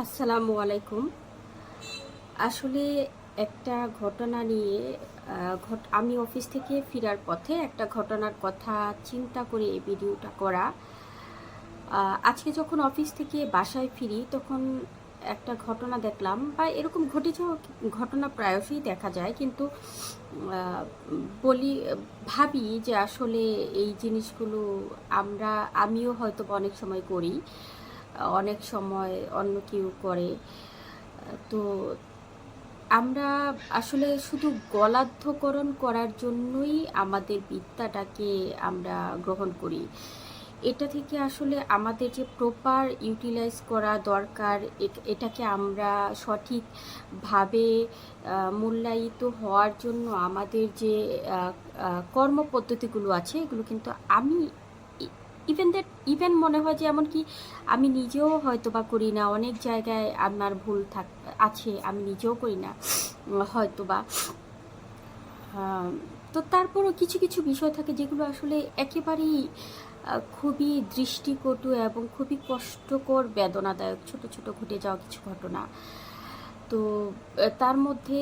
আসসালামু আলাইকুম। আসলে একটা ঘটনা নিয়ে আমি অফিস থেকে ফেরার পথে একটা ঘটনার কথা চিন্তা করে এই ভিডিওটা করা। আজকে যখন অফিস থেকে বাসায় ফিরি, তখন একটা ঘটনা দেখলাম বা এরকম ঘটে যাওয়া ঘটনা প্রায়শই দেখা যায়। কিন্তু বলি, ভাবি যে আসলে এই জিনিসগুলো আমরা, আমিও হয়তো অনেক সময় করি। অনেক সময় অন্য কেউ করে। তো আমরা আসলে শুধু গলাধ্যকরণ করার জন্যই আমাদের বিদ্যাটাকে আমরা গ্রহণ করি। এটা থেকে আসলে আমাদের যে প্রপার ইউটিলাইজ করা দরকার এটাকে আমরা সঠিকভাবে মূল্যায়িত হওয়ার জন্য আমাদের যে কর্মপদ্ধতিগুলো আছে, এগুলো কিন্তু আমি ইভেন দ্যাট ইভেন মনে হয় যে এমনকি আমি নিজেও হয়তো বা করি না, অনেক জায়গায় আমার ভুল থাক, আছে, আমি নিজেও করি না হয়তো বা তো তারপরও কিছু কিছু বিষয় থাকে যেগুলো আসলে একেবারেই খুবই দৃষ্টিকটু এবং খুবই কষ্টকর, বেদনাদায়ক, ছোট ছোট ঘটে যাওয়া কিছু ঘটনা। তো তার মধ্যে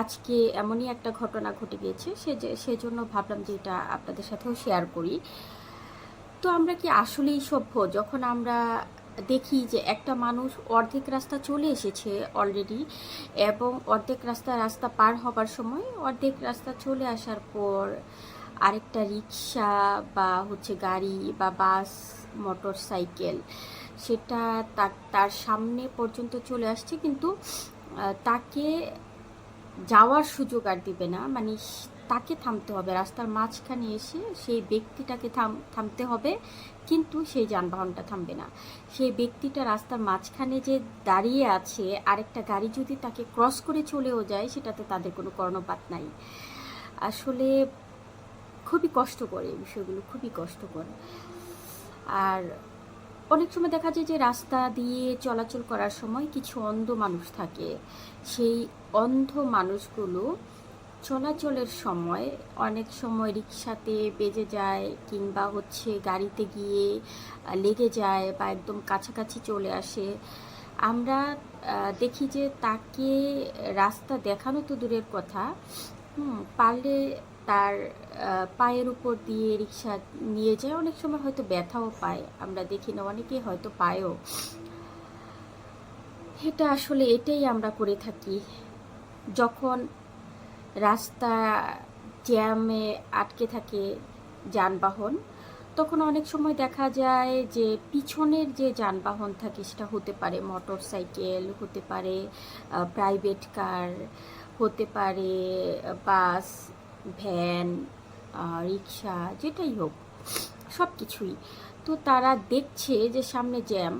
আজকে এমনই একটা ঘটনা ঘটে গিয়েছে, সে সেজন্য ভাবলাম যে এটা আপনাদের সাথেও শেয়ার করি। তো আমরা কি আসলেই সভ্য? যখন আমরা দেখি যে একটা মানুষ অর্ধেক রাস্তা চলে এসেছে অলরেডি এবং অর্ধেক রাস্তা রাস্তা পার হবার সময় অর্ধেক রাস্তা চলে আসার পর আরেকটা রিক্সা বা হচ্ছে গাড়ি বা বাস মোটর সাইকেল সেটা তার তার সামনে পর্যন্ত চলে আসছে কিন্তু তাকে যাওয়ার সুযোগ আর দিবে না। মানে তাকে থামতে হবে। রাস্তার মাঝখানে এসে সেই ব্যক্তিটাকে থাম, থামতে হবে, কিন্তু সেই যানবাহনটা থামবে না। সেই ব্যক্তিটা রাস্তার মাঝখানে যে দাঁড়িয়ে আছে, আরেকটা গাড়ি যদি তাকে ক্রস করে চলেও যায়, সেটাতে তাদের কোনো কর্ণপাত নাই। আসলে খুবই কষ্ট করে এই বিষয়গুলো, খুবই কষ্ট করে আর অনেক সময় দেখা যায় যে রাস্তা দিয়ে চলাচল করার সময় কিছু অন্ধ মানুষ থাকে। সেই অন্ধ মানুষগুলো চলাচলের সময় অনেক সময় রিক্সাতে বেজে যায় কিংবা হচ্ছে গাড়িতে গিয়ে লেগে যায় বা একদম কাছাকাছি চলে আসে। আমরা দেখি যে তাকে রাস্তা দেখানো তো দূরের কথা পারলে তার পায়ের উপর দিয়ে রিক্সা নিয়ে যায়। অনেক সময় হয়তো ব্যথাও পায়। আমরা দেখি না, অনেকেই হয়তো পায়ও। এটা আসলে এটাই আমরা করে থাকি। যখন রাস্তা জ্যামে আটকে থাকে যানবাহন। তখন অনেক সময় দেখা যায় যে পিছনের যে যানবাহন থাকে সেটা হতে পারে মোটর সাইকেল হতে পারে প্রাইভেট কার হতে পারে বাস ভ্যান রিক্সা যেটাই হোক সব কিছুই তো তারা দেখছে যে সামনে জ্যাম,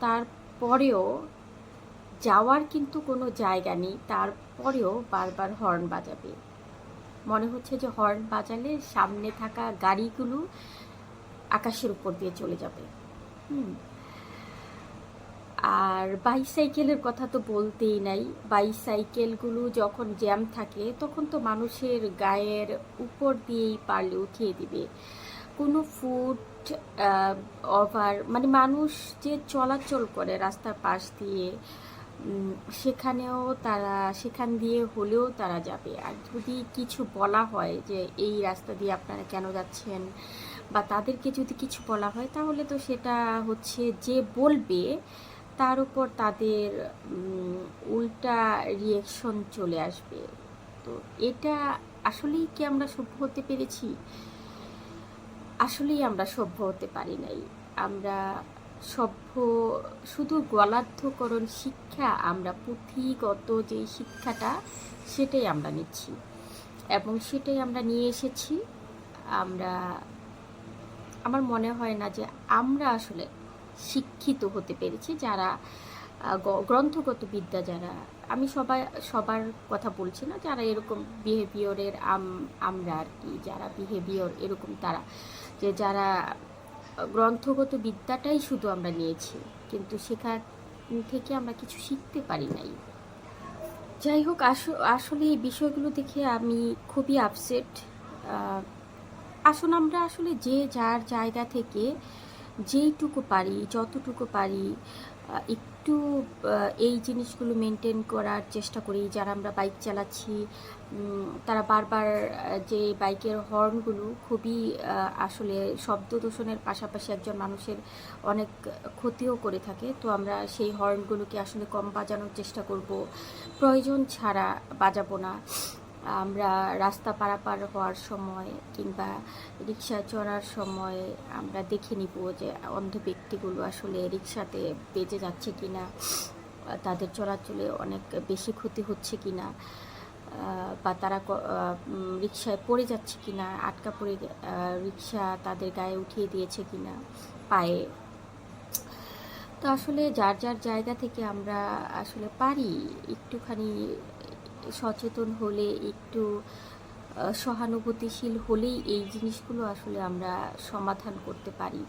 তারপরেও যাওয়ার কিন্তু কোনো জায়গা নেই, তারপরেও বারবার হর্ন বাজাবে। মনে হচ্ছে যে হর্ন বাজালে সামনে থাকা গাড়িগুলো আকাশের উপর দিয়ে চলে যাবে। হুম। আর বাইসাইকেলের কথা তো বলতেই নাই। বাইসাইকেলগুলো যখন জ্যাম থাকে, তখন তো মানুষের গায়ের উপর দিয়েই পারলে উঠিয়ে দিবে। কোনো ফুট ওভার মানে মানুষ যে চলাচল করে রাস্তার পাশ দিয়ে সেখানেও তারা, সেখান দিয়ে হলেও তারা যাবে। আর যদি কিছু বলা হয় যে এই রাস্তা দিয়ে আপনারা কেন যাচ্ছেন বা তাদেরকে যদি কিছু বলা হয়, তাহলে তো সেটা হচ্ছে যে বলবে, তার উপর তাদের উল্টা রিয়েকশন চলে আসবে। তো এটা আসলেই কি আমরা সভ্য হতে পেরেছি? আসলেই আমরা সভ্য হতে পারি নাই। আমরা সভ্য, শুধু গলার্ধকরণ শিক্ষা আমরা পুঁথিগত যে শিক্ষাটা, সেটাই আমরা নিচ্ছি। এবং সেটাই আমরা নিয়ে এসেছি। আমরা, আমার মনে হয় না যে আমরা আসলে শিক্ষিত হতে পেরেছি। যারা গ্রন্থগত বিদ্যা যারা, আমি সবাই, সবার কথা বলছি না, যারা এরকম বিহেভিয়রের আমরা আর কি, যারা বিহেভিয়র এরকম তারা, যে যারা গ্রন্থগত বিদ্যাটাই শুধু আমরা নিয়েছি, কিন্তু শেখার থেকে আমরা কিছু শিখতে পারি নাই। যাই হোক, আস- আসলে এই বিষয়গুলো দেখে আমি খুবই আপসেট আসুন, আমরা আসলে যে যার জায়গা থেকে যেইটুকু পারি, যতটুকু পারি একটু এই জিনিসগুলো মেনটেন করার চেষ্টা করি। যারা আমরা বাইক চালাচ্ছি তারা বারবার যে বাইকের হর্নগুলো খুবই আসলে শব্দ দূষণের পাশাপাশি একজন মানুষের অনেক ক্ষতিও করে থাকে। তো আমরা সেই হর্নগুলোকে আসলে কম বাজানোর চেষ্টা করব। প্রয়োজন ছাড়া বাজাবো না। আমরা রাস্তা পারাপার হওয়ার সময় কিংবা রিক্সা চড়ার সময় আমরা দেখে নিব যে অন্ধ ব্যক্তিগুলো আসলে রিক্সাতে বেঁচে যাচ্ছে কি না তাদের চলাচলে অনেক বেশি ক্ষতি হচ্ছে কি না বা তারা রিক্সায় পড়ে যাচ্ছে কি না আটকা পড়ে রিক্সা তাদের গায়ে উঠিয়ে দিয়েছে কি না পায়ে। তো আসলে যার যার জায়গা থেকে আমরা আসলে পারি, একটুখানি সচেতন হলে একটু সহানুভূতিশীল হলেই এই জিনিসগুলো আসলে আমরা সমাধান করতে পারি।